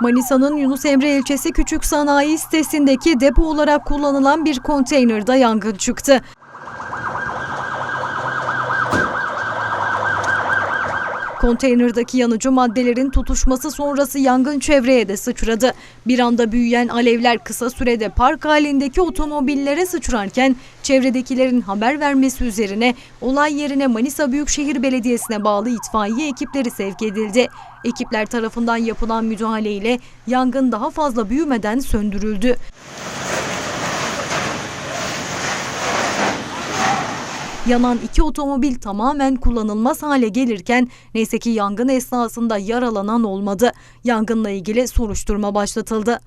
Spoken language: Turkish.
Manisa'nın Yunus Emre ilçesi Küçük Sanayi sitesindeki depo olarak kullanılan bir konteynerde yangın çıktı. Konteynerdaki yanıcı maddelerin tutuşması sonrası yangın çevreye de sıçradı. Bir anda büyüyen alevler kısa sürede park halindeki otomobillere sıçrarken çevredekilerin haber vermesi üzerine olay yerine Manisa Büyükşehir Belediyesi'ne bağlı itfaiye ekipleri sevk edildi. Ekipler tarafından yapılan müdahaleyle yangın daha fazla büyümeden söndürüldü. Yanan iki otomobil tamamen kullanılmaz hale gelirken neyse ki yangın esnasında yaralanan olmadı. Yangınla ilgili soruşturma başlatıldı.